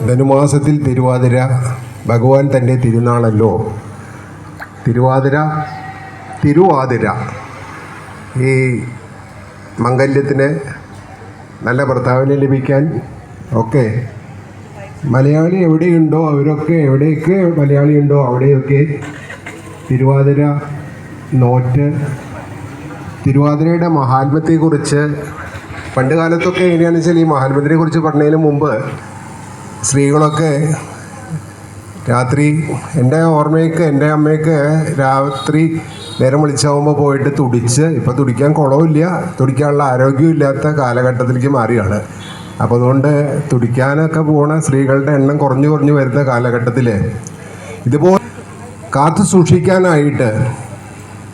ധനുമാസത്തിൽ തിരുവാതിര ഭഗവാൻ തന്റെ തിരുനാളല്ലോ. തിരുവാതിര തിരുവാതിര. ഈ മംഗല്യത്തിന് നല്ല ഭർത്താവിനെ ലഭിക്കാൻ ഒക്കെ. മലയാളി എവിടെയുണ്ടോ അവരൊക്കെ എവിടെയൊക്കെ മലയാളിയുണ്ടോ അവിടെയൊക്കെ തിരുവാതിര നോറ്റ്. തിരുവാതിരയുടെ മഹാത്മ്യത്തെക്കുറിച്ച് പണ്ട് കാലത്തൊക്കെ എങ്ങനെയാണെന്ന് വെച്ചാൽ ഈ മഹാത്മ്യത്തിനെ കുറിച്ച് പറഞ്ഞതിന് മുമ്പ് സ്ത്രീകളൊക്കെ രാത്രി എന്റെ ഓർമ്മയ്ക്ക് എന്റെ അമ്മയ്ക്ക് രാത്രി നേരം വിളിച്ചാവുമ്പോൾ പോയിട്ട് തുടിച്ച് ഇപ്പോൾ തുടിക്കാൻ കുളമില്ല തുടിക്കാനുള്ള ആരോഗ്യമില്ലാത്ത കാലഘട്ടത്തിലേക്ക് മാറിയാണ്. അപ്പോൾ അതുകൊണ്ട് തുടിക്കാനൊക്കെ പോണ സ്ത്രീകളുടെ എണ്ണം കുറഞ്ഞു കുറഞ്ഞു വരുന്ന കാലഘട്ടത്തിൽ ഇതുപോലെ കാത്തു സൂക്ഷിക്കാനായിട്ട്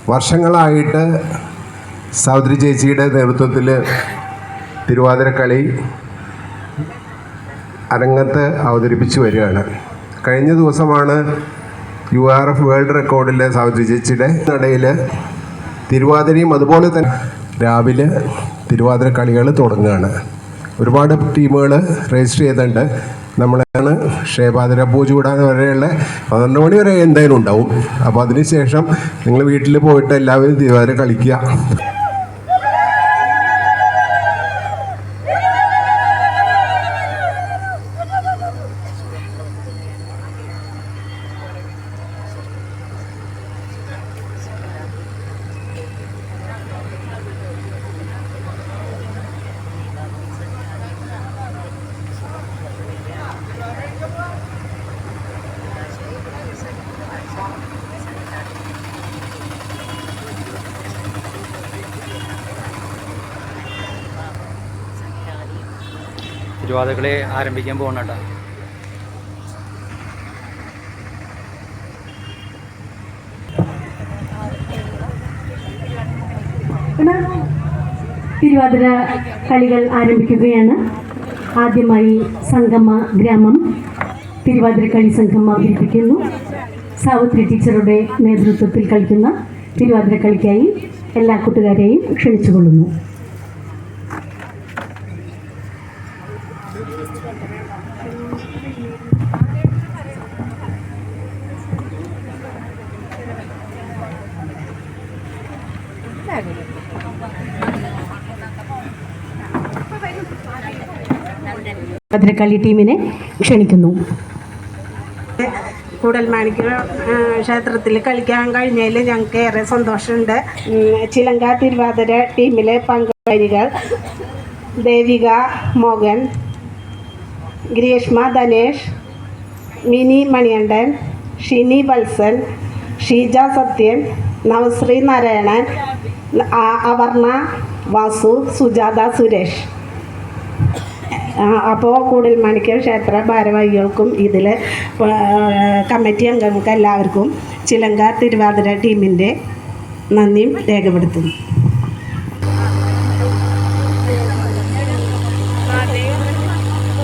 വർഷങ്ങളായിട്ട് സൗദരി ചേച്ചിയുടെ നേതൃത്വത്തിൽ തിരുവാതിരക്കളി അരങ്ങത്ത് അവതരിപ്പിച്ചു വരികയാണ്. കഴിഞ്ഞ ദിവസമാണ് യു ആർ എഫ് വേൾഡ് റെക്കോർഡിലെ സാവിത്രി ചേച്ചിയുടെ നടയിൽ തിരുവാതിരയും അതുപോലെ തന്നെ രാവിലെ തിരുവാതിര കളികൾ തുടങ്ങുകയാണ്. ഒരുപാട് ടീമുകൾ രജിസ്റ്റർ ചെയ്തിട്ടുണ്ട്. നമ്മളാണ് ക്ഷേപാതിര പൂജ കൂടാൻ വരെയുള്ള പന്ത്രണ്ട് മണി വരെ എന്തായാലും ഉണ്ടാവും. അപ്പോൾ അതിന് ശേഷം നിങ്ങൾ വീട്ടിൽ പോയിട്ട് എല്ലാവരും തിരുവാതിര കളിക്കുക. തിരുവാതിരകളി ആരംഭിക്കാൻ പോകണം കേട്ടോ. എന്നാൽ തിരുവാതിര കളികൾ ആരംഭിക്കുകയാണ്. ആദ്യമായി സംഗമ ഗ്രാമം തിരുവാതിര കളി സംഘം അവതരിപ്പിക്കുന്നു. സാവിത്രി ടീച്ചറുടെ നേതൃത്വത്തിൽ കളിക്കുന്ന തിരുവാതിര കളിക്കായി എല്ലാ കൂട്ടുകാരെയും ക്ഷണിച്ചുകൊള്ളുന്നു. തിരുവാതിരക്കളി ടീമിനെ ക്ഷണിക്കുന്നു. കൂടൽമാണിക്യ ക്ഷേത്രത്തിൽ കളിക്കാൻ കഴിഞ്ഞതിൽ ഞങ്ങൾക്ക് ഏറെ സന്തോഷമുണ്ട്. ചിലങ്ക തിരുവാതിര ടീമിലെ പങ്കുകാരികൾ ദേവിക മോഹൻ ഗ്രീഷ്മ ധനേഷ് മിനി മണിയണ്ടൻ ഷിനി വത്സൻ ഷീജ സത്യൻ നവശ്രീ നാരായണൻ അവർണ വാസു സുജാത സുരേഷ്. അപ്പോൾ കൂടൽമാണിക്യ ക്ഷേത്ര ഭാരവാഹികൾക്കും ഇതിൽ കമ്മിറ്റി അംഗങ്ങൾക്ക് എല്ലാവർക്കും ചിലങ്ക തിരുവാതിര ടീമിന്റെ നന്ദിയും രേഖപ്പെടുത്തുന്നു.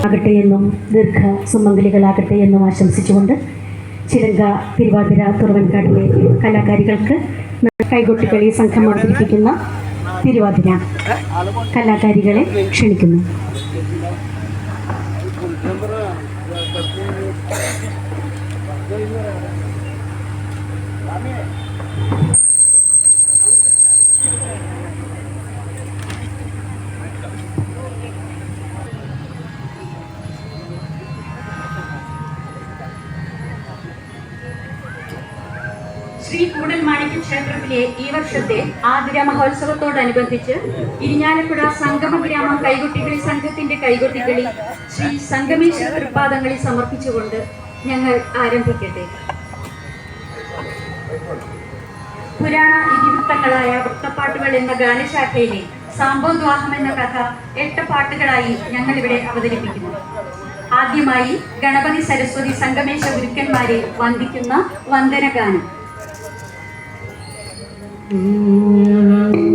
ആകട്ടെ എന്നും ദീർഘ സുമംഗലികളാകട്ടെ എന്നും ആശംസിച്ചുകൊണ്ട് ചിലങ്ക തിരുവാതിര തുറവൻകാടിലെ കലാകാരികൾക്ക് കൈകൊട്ടിക്കളി സംഘം അവതരിപ്പിക്കുന്ന തിരുവാതിര കലാകാരികളെ ക്ഷണിക്കുന്നു. ശ്രീ കൂടൽ മാണിക്യ ക്ഷേത്രത്തിലെ ഈ വർഷത്തെ ആതിര മഹോത്സവത്തോടനുബന്ധിച്ച് ഇരിഞ്ഞാലക്കുട സംഗമ ഗ്രാമം കൈകൊട്ടികളി സംഘത്തിന്റെ കൈകൊട്ടികളി ശ്രീ സംഗമേശ്വര തൃപ്പാദങ്ങളിൽ സമർപ്പിച്ചുകൊണ്ട് ഞങ്ങൾ ആരംഭിക്കട്ടെ. പുരാണ ഇതിവൃത്തങ്ങളായ വൃത്തപ്പാട്ടുകൾ എന്ന ഗാനശാഖയിലെ സാമ്പോദ്വാഹം എന്ന കഥ എട്ട് പാട്ടുകളായി ഞങ്ങൾ ഇവിടെ അവതരിപ്പിക്കുന്നു. ആദ്യമായി Ganapathi Saraswati സംഗമേശ ഗുരുക്കന്മാരെ വന്ദിക്കുന്ന വന്ദനഗാനം. Mm-hmm.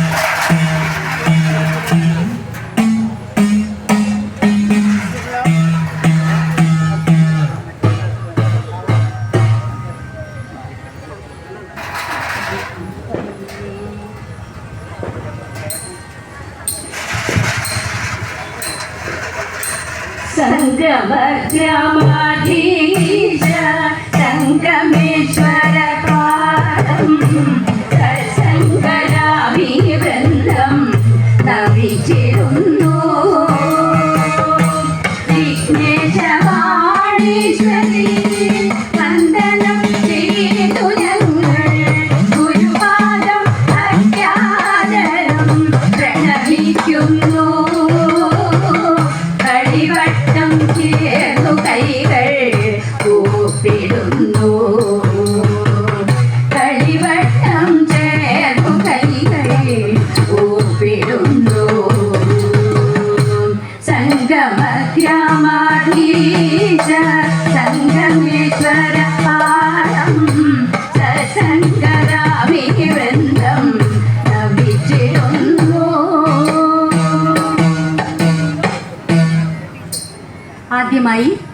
make you move.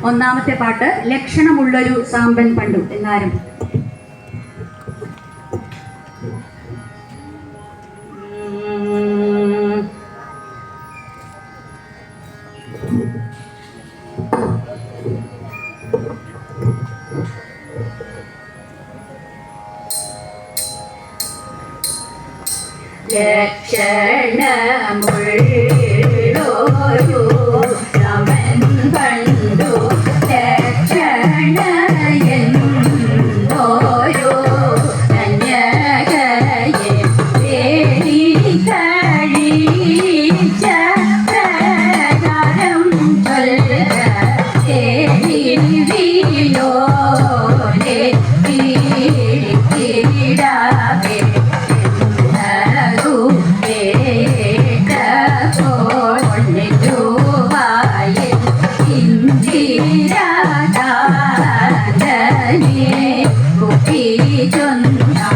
ഒന്നാമത്തെ പാട്ട് ലക്ഷണമുള്ളൊരു സാമ്പൻ പണ്ടു. എന്നാരും? കുപ്പി ചൊന്ന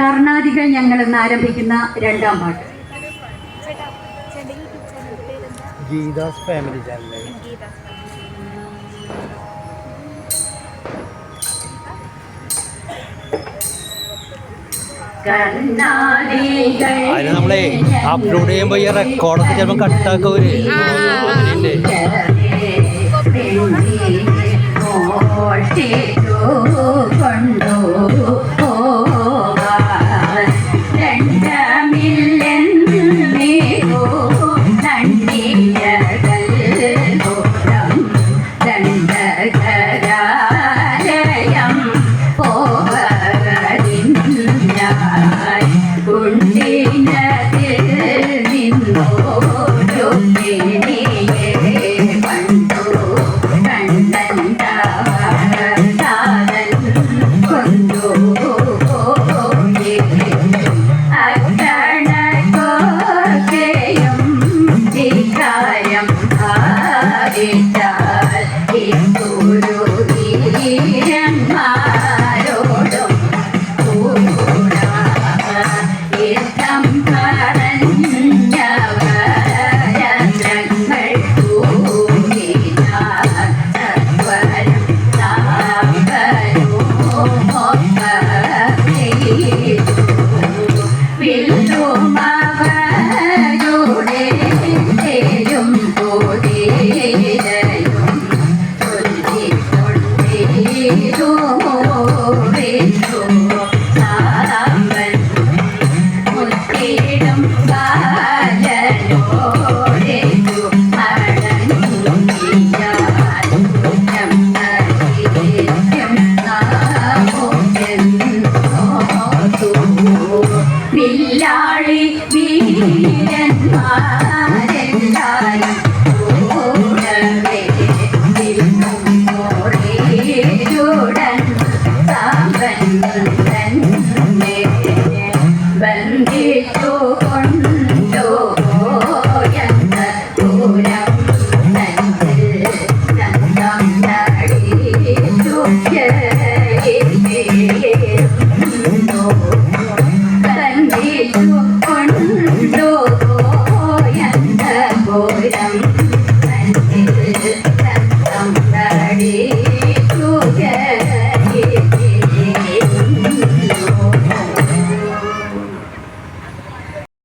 കർണാടികൾ ഞങ്ങൾ ഇന്ന് ആരംഭിക്കുന്ന രണ്ടാം പാട്ട്. Geetha's family channel. അതിന് നമ്മളെ അപ്ലോഡ് ചെയ്യുമ്പോ ഈ റെക്കോർഡൊക്കെ ചിലപ്പോ കട്ടാക്കവര് അങ്ങനെയല്ലേ ഓരോ പില്ലാളി വീരന്മാരെല്ലാരും